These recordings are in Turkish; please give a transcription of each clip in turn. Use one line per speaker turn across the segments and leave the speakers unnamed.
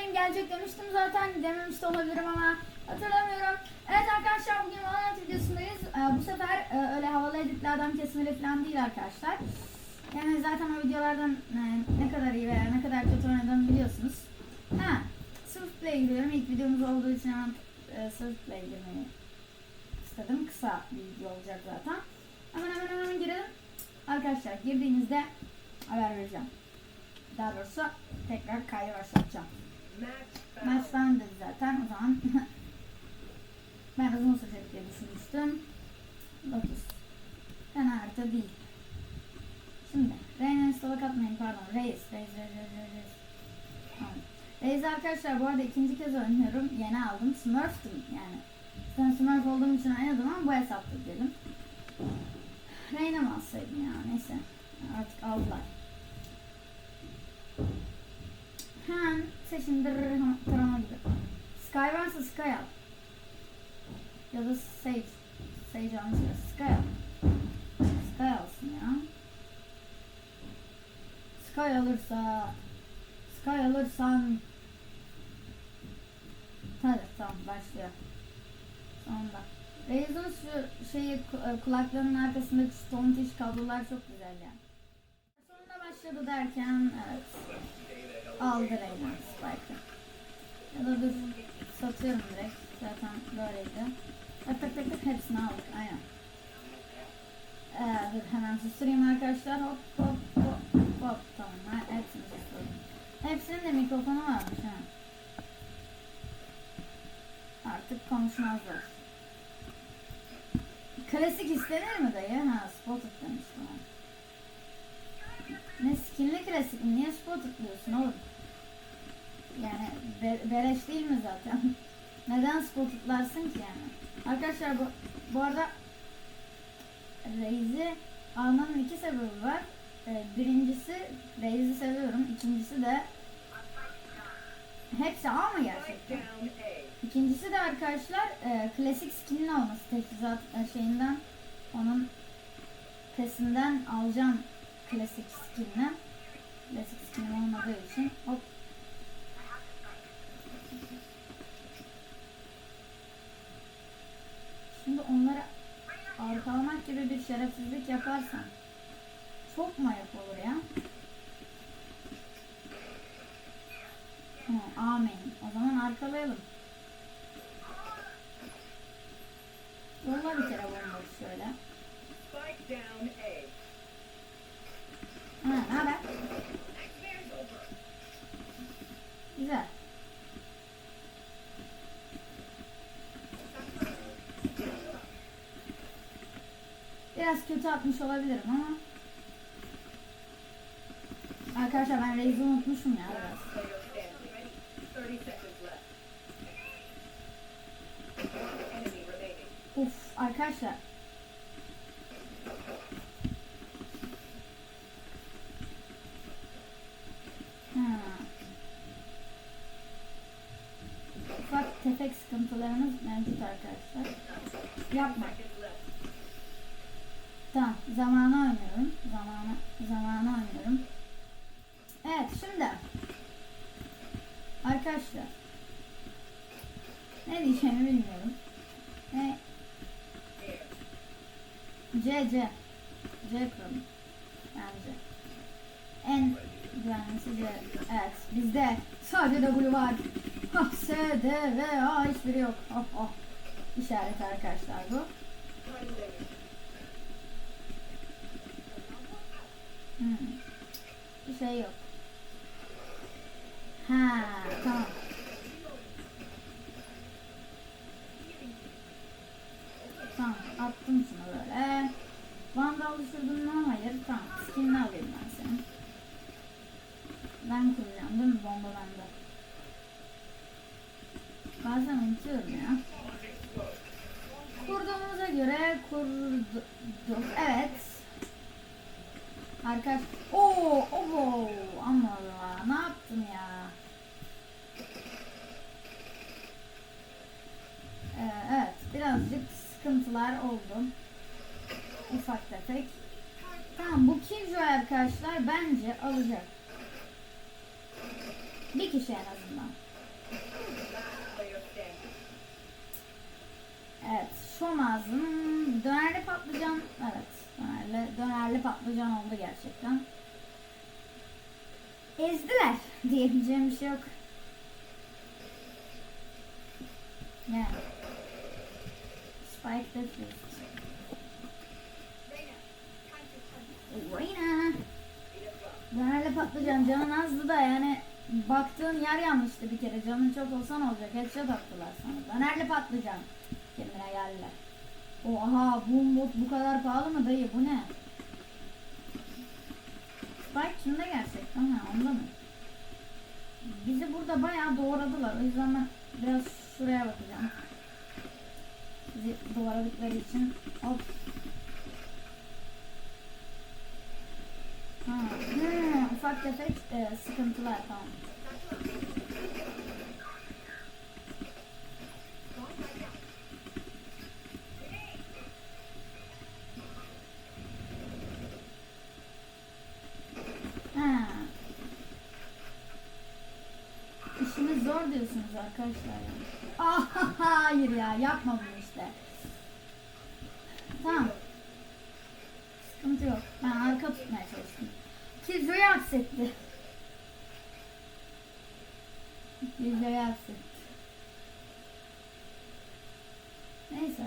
Prime gelecek demiştim zaten dememiş de olabilirim ama hatırlamıyorum. Evet arkadaşlar bugün Valorant videosundayız. Ee, bu sefer e, öyle havalı editlerden kesmeli falan değil arkadaşlar. Yani zaten o videolardan e, ne kadar iyi veya ne kadar kötü oynadığımı biliyorsunuz. Ha, Swift'le gidiyorum. İlk videomuz olduğu için hemen e, Swift'le girmeyi istedim. Kısa bir video olacak zaten. Hemen hemen hemen girelim. Arkadaşlar girdiğinizde haber vereceğim. Daha doğrusu tekrar kaydı başlatacağım. Maç falan dedi zaten o zaman. ben uzun sürecek diye düşünmüştüm. 9. Fena harita değil. Şimdi Reis'e stalak atmayın pardon. Reis. Reis, Reis, Reis, Reis, Reis. Reis arkadaşlar bu arada ikinci kez oynuyorum. Yeni aldım. Smurf'tım yani. Sen Smurf olduğum için oynadım ama bu hesapta dedim. Reyna mı alsaydım ya neyse. Artık aldılar. Hemen seçin dırırır tarama gibi. Sky varsa Sky al. Ya da Sage. Sage almışlar. Sky al. Sky alsın ya. Sky alırsa. Sky alırsan. Hadi tamam başlıyor. Sonunda. Raze'ın şu şeyi ku- kulaklığının arkasındaki stone tiş kablolar çok güzel yani. Sonunda başladı derken evet. Aldı Reyna Spike'ı. Ya da dur satıyorum direkt. Zaten böyleydi. Tak tak tak tak hepsini aldık aynen. Ee, hemen susturayım arkadaşlar. Hop hop hop hop. Tamam ha, hepsini susturdum. Hepsinin de mikrofonu varmış ha. Artık konuşmazlar. Klasik istenir mi dayı? Ha spotted demiştim. ha. Ne skinli klasik mi? Niye spotted diyorsun oğlum? Yani be- beleş değil mi zaten? Neden spotedlarsın ki yani? Arkadaşlar bu, bu arada Raze'i almanın iki sebebi var. Ee, birincisi Raze'i seviyorum. İkincisi de hepsi A mı gerçekten? İkincisi de arkadaşlar e, klasik skinin olması teçhizat e, şeyinden onun pesinden alacağım klasik skinini. Klasik skinim olmadığı için hop Şimdi onları arkalamak gibi bir şerefsizlik yaparsan çok mu ayıp olur ya? Hı, amin. O zaman arkalayalım. Yolla bir kere bombayı şöyle. Ha, ne haber? Güzel. Biraz kötü atmış olabilirim ama Arkadaşlar ben Raze'i unutmuşum ya biraz.
Player standing. 30 seconds left. Enemy remaining.
Uf arkadaşlar. Ha. Ufak tefek sıkıntılarımız mevcut arkadaşlar. Yapma.
Seconds left.
Tamam. Zamanı oynuyorum. Zamanı, zamanı oynuyorum. Evet şimdi. Arkadaşlar. Ne diyeceğimi bilmiyorum. Ne? C C. C kuralım. Bence. En güvenlisi C. Evet. Bizde sadece W var. Ha, S, D, V, A hiçbiri yok. Oh oh. İşareti arkadaşlar bu. Hmm. Bir şey yok. Ha, tamam. Tamam, attım şunu böyle. bence alacak. Bir kişi en azından. Evet, Şomaz'ın dönerli patlıcan, evet dönerli, dönerli patlıcan oldu gerçekten. Ezdiler diyebileceğim bir şey yok. Yani. Spike the Reyna. Dönerli patlıcan canın azdı da yani baktığın yer yanlıştı bir kere. Canın çok olsa ne olacak? Headshot attılar sana. Dönerli patlıcan. Kendine geldiler. Oha bu mod bu kadar pahalı mı dayı bu ne? Spike kimde gerçekten ha onda mı? Bizi burada bayağı doğradılar. O yüzden ben biraz şuraya bakacağım. Bizi doğradıkları için hop. Ha, hmm, ufak tefek e, sıkıntılar tamam. Ha. İşimiz zor diyorsunuz arkadaşlar. Ah hayır ya yapma bunu işte. Tamam. Sıkıntı yok. Ben arka tutmaya çalıştım. Hapsetti. Killjoy'u hapsetti. Neyse.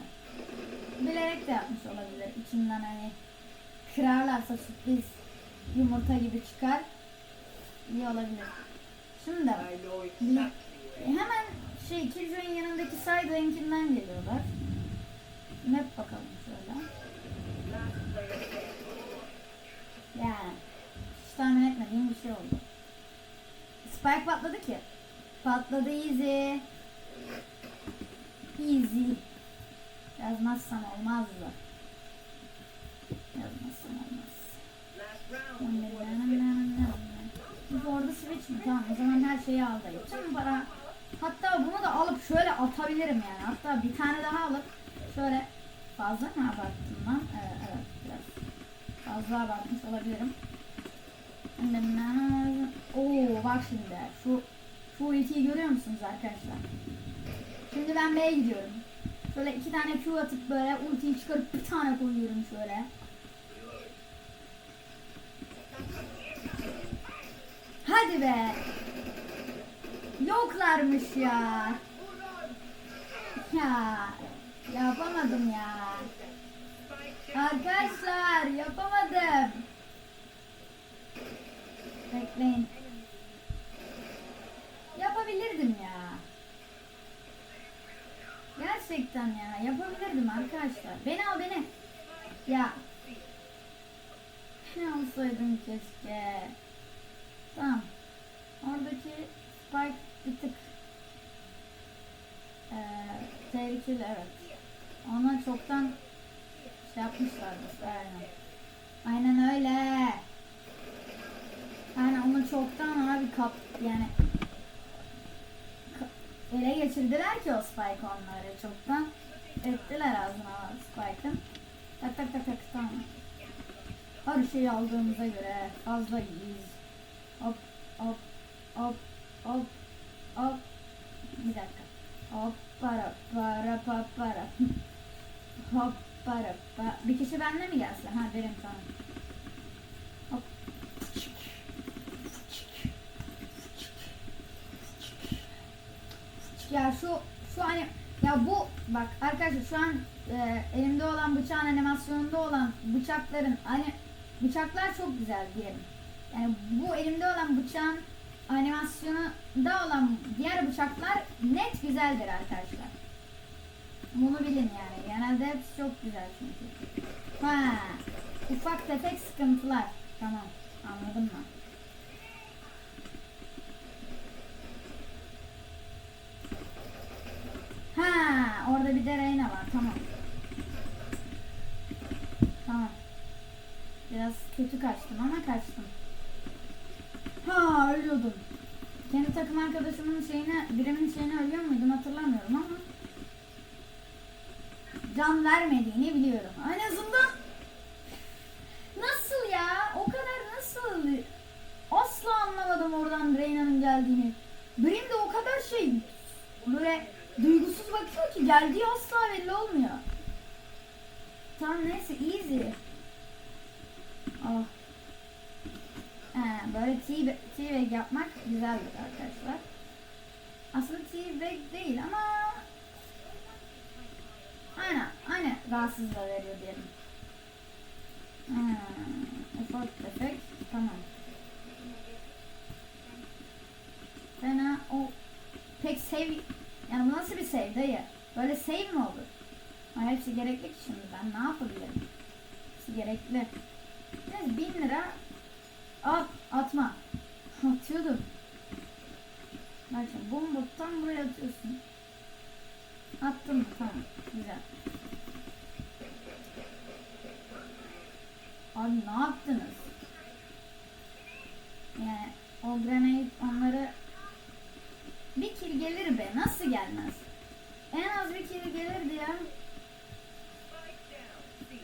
Bilerek de yapmış olabilir. İçinden hani kırarlarsa sürpriz yumurta gibi çıkar. İyi olabilir. Şimdi e, hemen şey Killjoy'un yanındaki Sidewink'inden geliyorlar. Map bakalım şöyle. Yani hiç tahmin etmediğim bir şey oldu. Spike patladı ki. Patladı easy. Easy. Yazmazsam olmazdı. Yazmazsam olmaz. Bu orada switch mi? Tamam o zaman her şeyi al dayı. Tüm para. Hatta bunu da alıp şöyle atabilirim yani. Hatta bir tane daha alıp şöyle fazla mı abarttım lan? Evet, evet biraz fazla abartmış olabilirim. Oo bak şimdi şu şu ultiyi görüyor musunuz arkadaşlar? Şimdi ben B'ye gidiyorum. Şöyle iki tane Q atıp böyle ultiyi çıkarıp bir tane koyuyorum şöyle. Hadi be. Yoklarmış ya. Ya yapamadım ya. Arkadaşlar yapamadım. Bekleyin. Yapabilirdim ya. Gerçekten ya yapabilirdim arkadaşlar. Beni al beni. Ya. Ne alsaydım keşke. Tamam. Oradaki spike bir tık eee tehlikeli evet. Ona çoktan şey yapmışlardır. Aynen. Aynen öyle. Onu çoktan abi kap yani ele geçirdiler ki o spike onları çoktan ettiler ağzına spike'ın. Tak tak tak tak tamam. Her şeyi aldığımıza göre fazla iyiyiz. Hop hop hop hop hop. Bir dakika. Hop para para pa para. hop para pa. Bir kişi bende mi gelse? Ha benim tamam. Hop. Ya şu şu hani ya bu bak arkadaşlar şu an e, elimde olan bıçağın animasyonunda olan bıçakların hani bıçaklar çok güzel diyelim. Yani bu elimde olan bıçağın animasyonunda olan diğer bıçaklar net güzeldir arkadaşlar. Bunu bilin yani. Genelde hepsi çok güzel çünkü. Ha, ufak tefek sıkıntılar. Tamam. Anladım ben. Orada bir de Reyna var. Tamam. Tamam. Biraz kötü kaçtım ama kaçtım. Ha ölüyordum. Kendi takım arkadaşımın şeyine, birimin şeyine ölüyor muydum hatırlamıyorum ama can vermediğini biliyorum. En azından nasıl ya? O kadar nasıl? Asla anlamadım oradan Reyna'nın geldiğini. Brim de o kadar şey böyle duygusuz bakıyor ki geldiği asla belli olmuyor. Tamam neyse easy. Oh. He, böyle tea yapmak güzeldir arkadaşlar. Aslında tea değil ama aynen aynı rahatsızlığı veriyor diyelim. Hmm, effort effect tamam. Fena o pek save yani bu nasıl bir save dayı? Böyle save mi olur? Ama hepsi gerekli ki şimdi ben ne yapabilirim? Hepsi gerekli. Neyse bin lira at atma. Atıyordum. Bak şimdi bombottan buraya atıyorsun. Attım mı? Tamam. Güzel. Abi ne yaptınız? Yani o grenade onları bir kill gelir be. Nasıl gelmez? En az bir.
Spike down. C.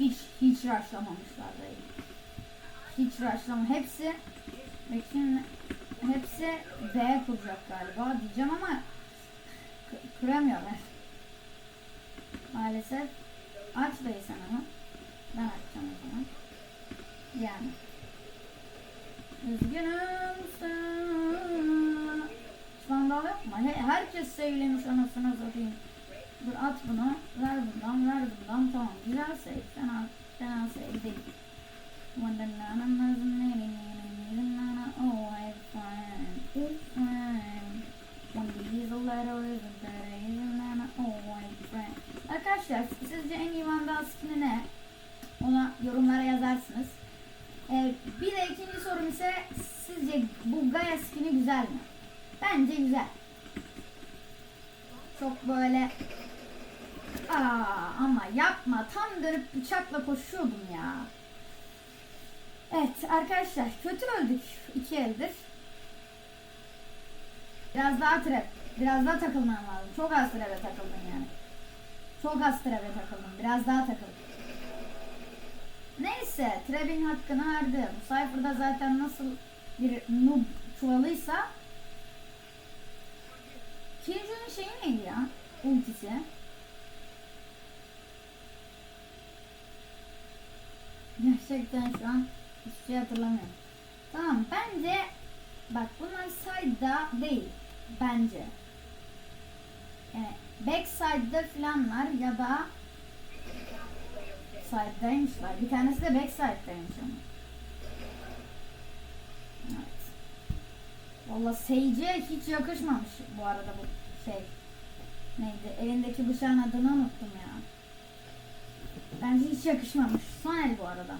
Hiç hiç rushlamamışlar değil. Hiç rushlama. Hepsi bakayım hepsi B kuracak galiba diyeceğim ama kuramıyorlar. Maalesef. Aç dayı sen ama. Ben açacağım o zaman. Yani. Sana. Skandal yapma. He, herkes sevlemiş anasını satayım. Dur at bunu. Ver bundan, ver bundan. Tamam. Güzel save. Fena, fena save değil. Oh, Aa, ama yapma. Tam dönüp bıçakla koşuyordum ya. Evet arkadaşlar kötü öldük iki eldir. Biraz daha trap. Biraz daha takılmam lazım. Çok az trap'e takıldım yani. Çok az trap'e takıldım. Biraz daha takıldım. Neyse trap'in hakkını verdi. Bu sayfada zaten nasıl bir noob çuvalıysa Killjoy'un şeyi neydi ya? Ultisi. Gerçekten şu an hiçbir şey hatırlamıyorum. Tamam bence bak bunlar side'da değil bence. Yani backside'da falanlar ya da side'daymışlar. Bir tanesi de backside'daymış ama. Evet. Valla Sage'e hiç yakışmamış bu arada bu şey. Neydi? Elindeki bıçağın adını unuttum ya. Bence hiç yakışmamış. Son el bu arada.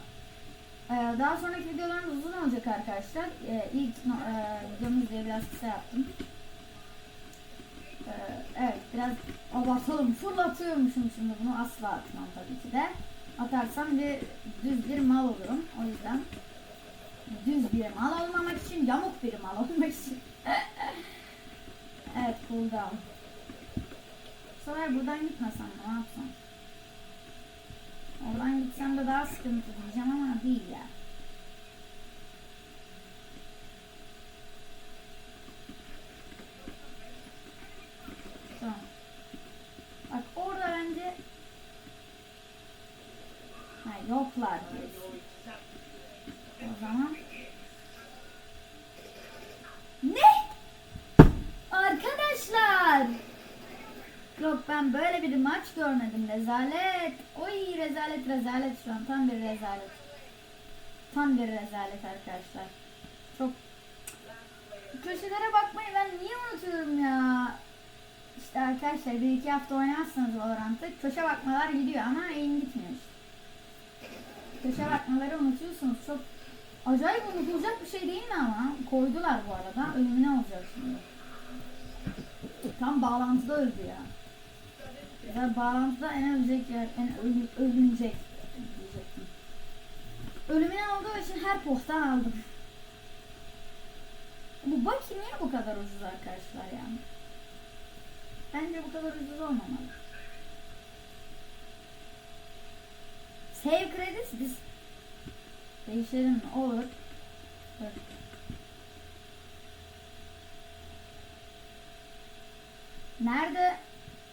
Ee, daha sonraki videolarımız uzun olacak arkadaşlar. Ee, ilk e, videomuz diye biraz kısa yaptım. Ee, evet biraz abartalım. Fırlatıyormuşum şimdi bunu asla atmam tabii ki de. Atarsam bir düz bir mal olurum. O yüzden düz bir mal olmamak için yamuk bir mal olmak için. evet cooldown. Bu sefer buradan gitmesem ne yapsam? Oradan gitsem de daha sıkıntı diyeceğim ama değil ya. Tamam. Bak orada bence ha, yoklar diyorsun. O zaman ne? Arkadaşlar Yok ben böyle bir maç görmedim. Rezalet. Oy rezalet rezalet şu an. Tam bir rezalet. Tam bir rezalet arkadaşlar. Çok köşelere bakmayı ben niye unutuyorum ya? İşte arkadaşlar bir iki hafta oynarsanız Valorant'ta köşe bakmalar gidiyor ama eğim gitmiyor. Köşe bakmaları unutuyorsunuz. Çok acayip unutulacak bir şey değil mi ama? Koydular bu arada. Ölümüne olacak şimdi. Tam bağlantıda öldü ya. Ya bağlantıda en ölecek yer, en ölü, ölünecek diyecektim. Ölümüne olduğu için her posttan aldım. Bu Baki niye bu kadar ucuz arkadaşlar ya? Bence bu kadar ucuz olmamalı. Save credits biz değişelim? Olur. Dur. Nerede?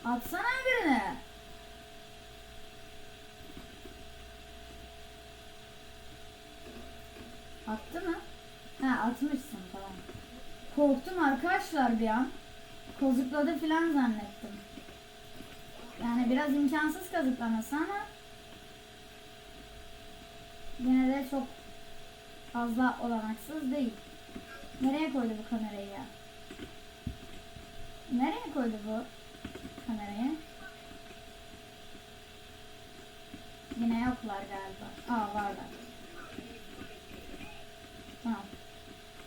Atsana birini. Attı mı? Ha atmışsın tamam. Korktum arkadaşlar bir an. Kazıkladı filan zannettim. Yani biraz imkansız kazıklaması ama yine de çok fazla olanaksız değil. Nereye koydu bu kamerayı ya? Nereye koydu bu kamerayı? Yine yoklar galiba. Aa varlar. Tamam.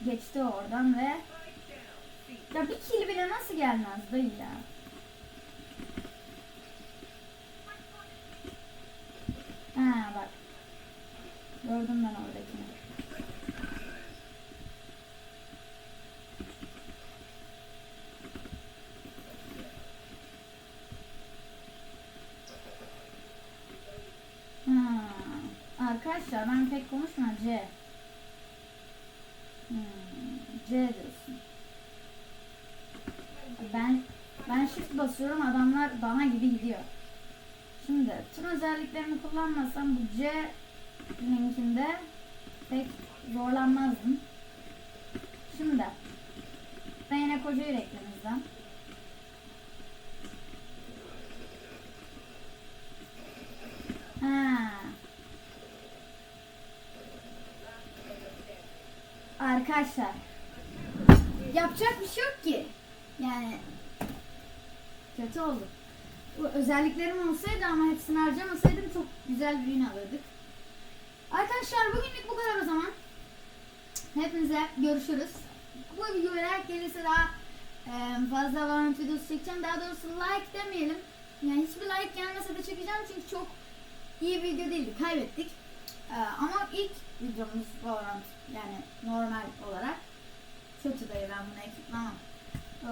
Geçti oradan ve ya bir kill bile nasıl gelmez dayı ya? Ha bak. Gördüm ben oradakini. Ha, arkadaşlar ben pek konuşma C. Hmm, C diyorsun. Ben ben shift basıyorum adamlar bana gibi gidiyor. Şimdi tüm özelliklerimi kullanmasam bu C linkinde pek zorlanmazdım. Şimdi ben yine koca yüreklimizden. Ha. Arkadaşlar yapacak bir şey yok ki. Yani kötü oldu. Bu özelliklerim olsaydı ama hepsini harcamasaydım çok güzel bir ürün alırdık. Arkadaşlar bugünlük bu kadar o zaman. Hepinize görüşürüz. Bu videoya gelirse daha e, fazla Valorant videosu çekeceğim. Daha doğrusu like demeyelim. Yani hiçbir like gelmese de çekeceğim çünkü çok iyi bir video değildi. Kaybettik. E, ama ilk videomuz Valorant yani normal olarak. Kötü dayı ben bunu ekiplemem. E,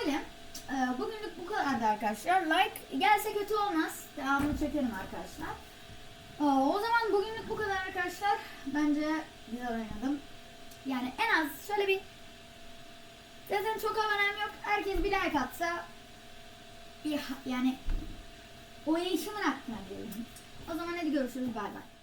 öyle. E, bugünlük bu kadardı arkadaşlar. Like gelse kötü olmaz. Devamını çekerim arkadaşlar. E, o zaman bugünlük bu kadar arkadaşlar. Bence güzel oynadım. Yani en az şöyle bir zaten çok abonem yok. Herkes bir like atsa bir yani oynayışımın hakkında diyelim. O zaman hadi görüşürüz. Bay bay.